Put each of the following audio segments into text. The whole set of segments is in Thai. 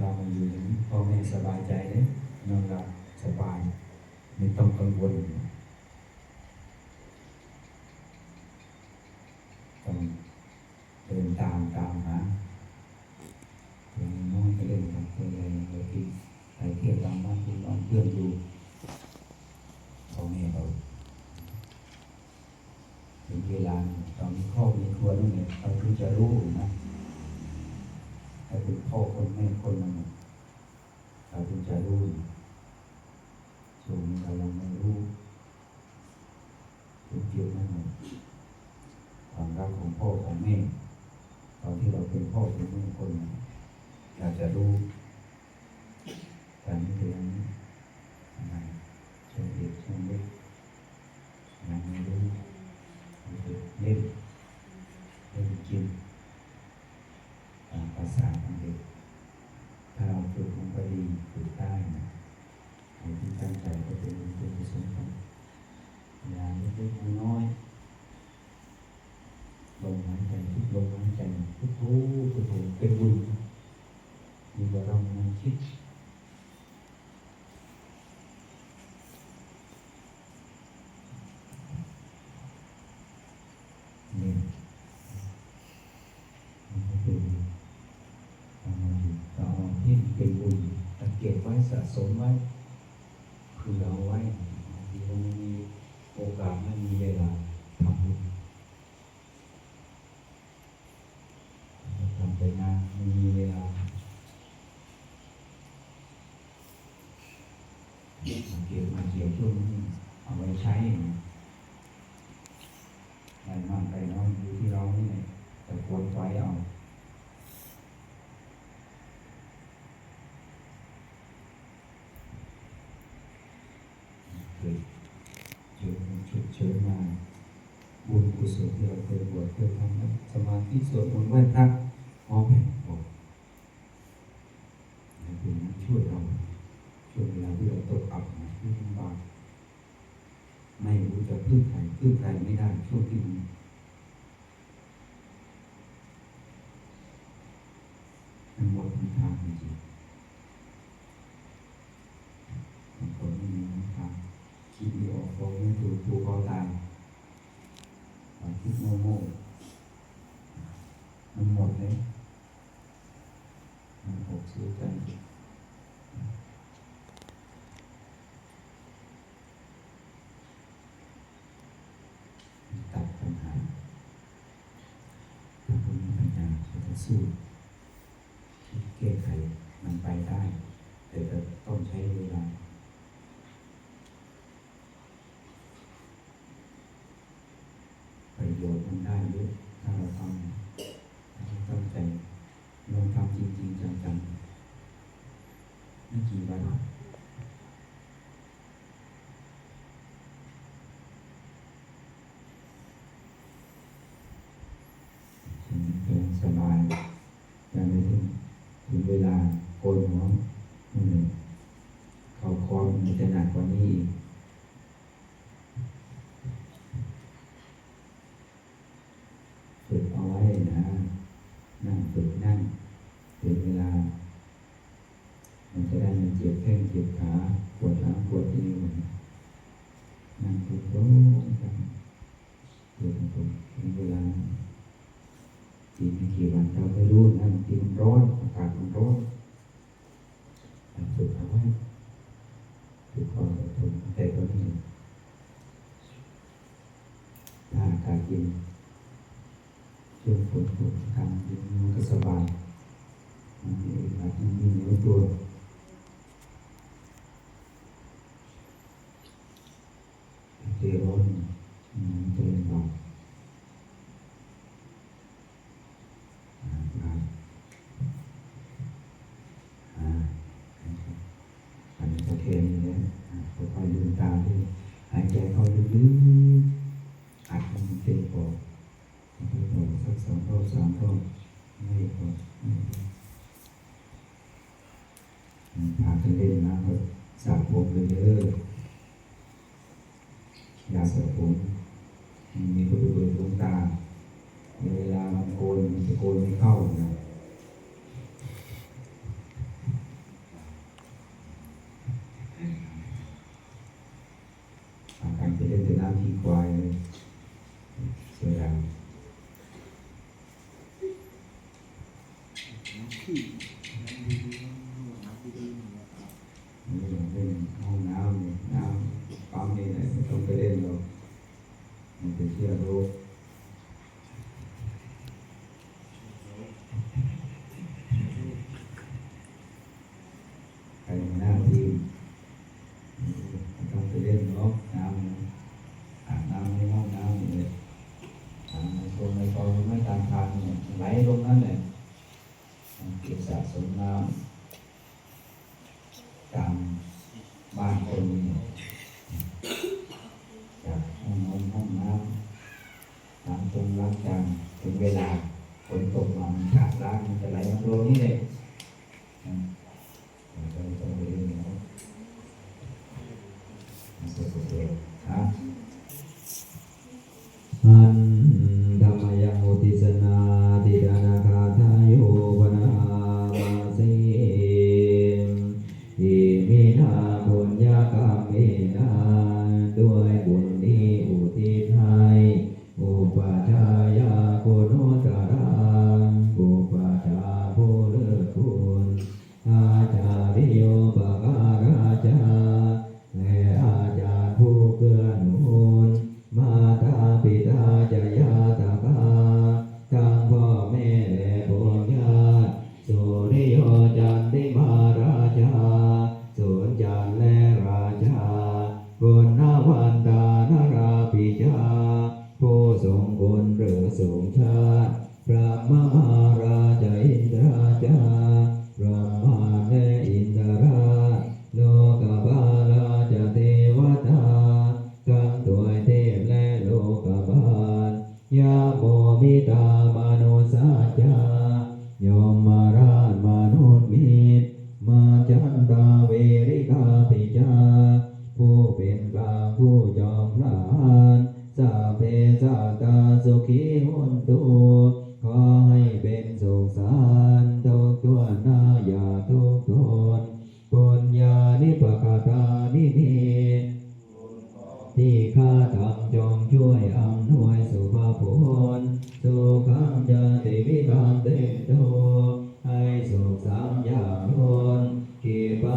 เรามาอยู่อย่างนี้พ่อแม่สบายใจเลยนอนหลับสบายไม่ต้องกังวลต้องเดินตามตามหาตัวน้อยก็เล่นกับตัวใหญ่บางทีไปเที่ยวตามบ้านคุณบ้านเพื่อนดูพ่อแม่เราถึงเวลาตอนนี้ครอบมีครัวนู่นเนี่ยเราถึงจะรู้ เป็นพ่อคนแม่คนนั้นเราถึงจะรู้ส่วงนี้เรายังไม่รู้จุดจุดนั้นน่ะความรักของพ่อของแม่ตอนที่เราเป็นพ่อเป็นแม่คนน่ะอยากจะรู้แต่ไม่เป็น สามภาษาของเด็กถ้าเราฝึกมันก็ดีฝึกได้นะใครที่ตั้งใจก็เป็นเป็นกุศลครับอย่างเล็กๆน้อยๆลมหายใจทุกลมหายใจทุกทุกทุกเป็นบุญดีกว่าเรามาคิดนี่มันก็เป็นทำมาอยู่ต่อที่ เป็นบุญเกตไว้สะสมไว้เผื่อเอาไว้ทีเราไม่มีโอกาสไม่มีเวลาทำบุญทำไปงานไม่มีเวลาเกตมาเกี่ยวช่วงนี้เอาไว้ใช้มากไปน้อยอยู่ที่เรานี่แหละแต่ควรไว้เอา เกิดเจอ ฉุกเฉินมาบุญกุศลที่เราเคยบวชเคยทำนะสมาธิสวดมนต์ไหว้พระมองเห็นบอกให้บุญนั้นช่วยเราช่วยเวลาที่เราตกอับนะที่ลำบากไม่รู้จะพึ่งใครพึ่งใครไม่ได้ช่วงที่มันมันหมดทางจริงๆบางคนไม่มีหนทาง คิดไม่ออก บอกไม่ถูกผูกคอตายความคิดโง่โง่มันหมดเลยมันหกซื้อกันตัดปัญหาถ้าคุณมีปัญญาก็จะสู้แก้ไขมันไปได้ แต่ก็ต้องใช้เวลา ประ โยชน์มันได้เยอะถ้าเราทำตั้งใจลงทำจริงๆจังๆไม่กี่วันเป็นสบายยังไม่ถึงถึงเวลาโกนหัวนั่นเองเขาคอมันจะหนักกว่านี้อีก ฝึกเอาไว้นะ นั่งฝึกนั่งถึงเวลา มันจะได้ไมันเจ็บแข้งเจ็บขาปวดหลังปวดเอวนั่งฝึกโอ้กันเดี๋ยวผมถึงเวลา อีกไม่กี่วันเราไม่รู้นะบางทีมันร้อนอากาศมันร้อนแต่ฝึกเอาไว้ฝึกความอดทนแต่ตอนนี้ถ้าอากาศเย็นช่วงฝนตกกลางเย็นมันก็สบายมันมีอากาศมันมีเนือตัวเจร้อนมันจะลำบากอ่าอ่าอ่าอันนี้ก็เทนเลยอ่าค่อยๆลืมตาดูหายใจเข้าลึกๆอัดให้มันเต็มปอด ไปต่อสักสอง รอบสามรอบไม่พอพาไปเล่นน้ำก็สระผมเลยเด้อยาสระผมมีประตูเปิดดวงตา เวลามันโกนมันจะโกนไม่เข้านะ key. ยาโมมิตามนุสัจจายมราชมนุษย์มิตมาจันตาเวริกาติจาผู้เป็นกลางผู้ยอมลานสาเพสาตาสุขีหุนตุขอให้เป็นสุขสา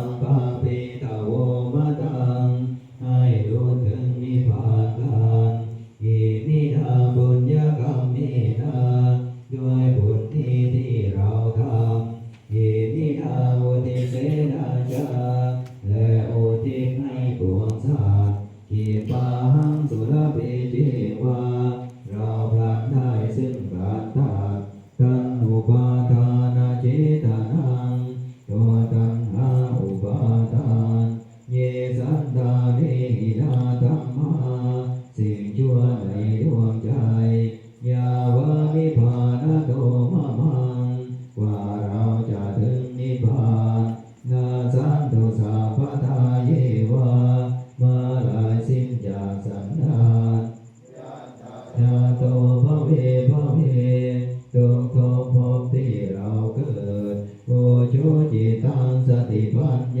Bhagavad นิพพานะโตมะังว่าเราจะถึงนิพพานนาสันตุสาพทาเยวะมาลายสิ้นจากสันดานญาโตภเวภเวจงทบวบที่เราเกิดโอชุจิตังสติปัญญ